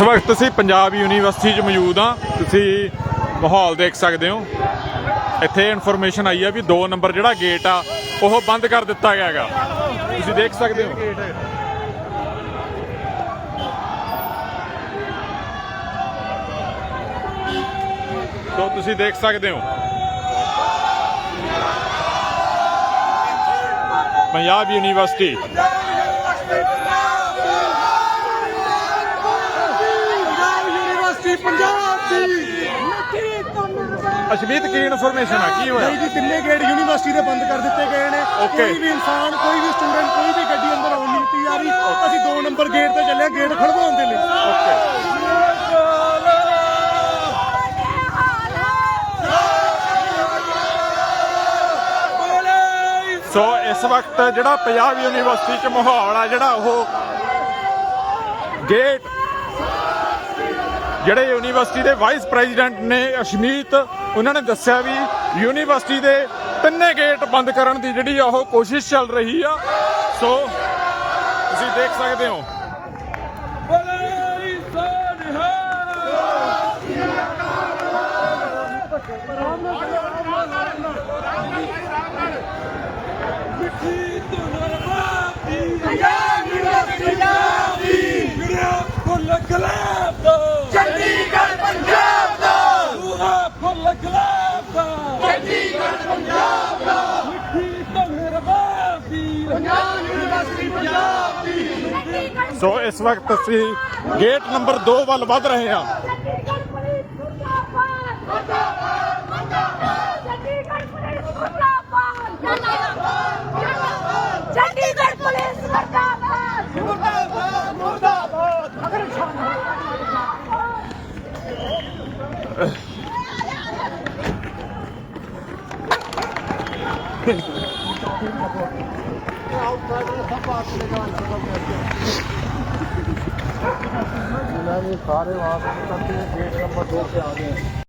ਇਸ ਵਕਤ ਅਸੀਂ ਪੰਜਾਬ ਯੂਨੀਵਰਸਿਟੀ 'ਚ ਮੌਜੂਦ ਹਾਂ। ਤੁਸੀਂ ਮਾਹੌਲ ਦੇਖ ਸਕਦੇ ਹੋ। ਇੱਥੇ ਇਨਫੋਰਮੇਸ਼ਨ ਆਈ ਆ ਵੀ 2 ਨੰਬਰ ਜਿਹੜਾ ਗੇਟ ਆ, ਉਹ ਬੰਦ ਕਰ ਦਿੱਤਾ ਗਿਆ ਹੈਗਾ। ਤੁਸੀਂ ਦੇਖ ਸਕਦੇ ਹੋ। ਸੋ ਤੁਸੀਂ ਦੇਖ ਸਕਦੇ ਹੋ। ਪੰਜਾਬ ਯੂਨੀਵਰਸਿਟੀ ਪੰਜਾਬ ਯੂਨੀਵਰਸਿਟੀ ਪੰਜਾਬ ਦੀ। ਅਸ਼ਮੀਤ ਕੀ ਇਨਫੋਰਮੇਸ਼ਨ ਆ? ਕੀ ਹੋਇਆ? ਨਹੀਂ ਜੀ ਤਿੰਨੇ ਗੇਟ ਯੂਨੀਵਰਸਿਟੀ ਦੇ ਬੰਦ ਕਰ ਦਿੱਤੇ ਗਏ ਨੇ. ਕੋਈ ਵੀ ਇਨਸਾਨ ਕੋਈ ਵੀ ਸਟੂਡੈਂਟ ਕੋਈ ਵੀ ਗੱਡੀ ਅੰਦਰ ਆਉਣ ਨਹੀਂ ਦਿੱਤੀ ਜਾ ਰਹੀ। ਅਸੀਂ 2 ਨੰਬਰ ਗੇਟ ਤੇ ਚੱਲੇ ਗੇਟ ਖੜਵਾਉਣ ਦੇ ਲਈ। ਓਕੇ ਸੋ ਇਸ ਵਕਤ ਜਿਹੜਾ ਪੰਜਾਬ ਯੂਨੀਵਰਸਿਟੀ ਚ ਮਾਹੌਲ ਆ ਜਿਹੜਾ ਉਹ ਗੇਟ ਜਿਹੜੇ ਯੂਨੀਵਰਸਿਟੀ ਦੇ ਵਾਈਸ ਪ੍ਰੈਜ਼ੀਡੈਂਟ ਨੇ ਅਸ਼ਮੀਤ ਉਹਨਾਂ ਨੇ ਦੱਸਿਆ ਵੀ ਯੂਨੀਵਰਸਿਟੀ ਦੇ ਤਿੰਨੇ ਗੇਟ ਬੰਦ ਕਰਨ ਦੀ ਜਿਹੜੀ ਆ ਉਹ ਕੋਸ਼ਿਸ਼ ਚੱਲ ਰਹੀ ਆ। ਸੋ ਤੁਸੀਂ ਦੇਖ ਸਕਦੇ ਹੋ। ਪੰਜਾਬ ਯੂਨੀਵਰਸਿਟੀ ਪੰਜਾਬ ਦੀ ਫੁੱਲ ਗੁਲਾਬ ਦਾ ਚੰਡੀਗੜ੍ਹ ਪੰਜਾਬ ਦਾ ਪੂਰਾ ਫੁੱਲ ਗੁਲਾਬ ਦਾ ਚੰਡੀਗੜ੍ਹ ਪੰਜਾਬ ਦਾ ਮਿੱਠੀ ਤੋਂ ਨਿਰਵਾਹ ਦੀ ਪੰਜਾਬ ਯੂਨੀਵਰਸਿਟੀ ਪੰਜਾਬ ਦੀ ਸੋ ਇਸ ਵਕਤ ਅਸੀਂ ਗੇਟ ਨੰਬਰ 2 ਵੱਲ ਵੱਧ ਰਹੇ ਹਾਂ। ਚੰਡੀਗੜ੍ਹ ਪੁਲਿਸ ਮੁਰਦਾਬਾਦ ਮੁਰਦਾਬਾਦ ਮੁਰਦਾਬਾਦ। ਚੰਡੀਗੜ੍ਹ ਪੁਲਿਸ ਮੁਰਦਾਬਾਦ ਮੁਰਦਾਬਾਦ ਸਾਰੇ ਵਾਸਤੇ ਗੇਟ ਨੰਬਰ 2 ਤੇ ਆ ਗਏ।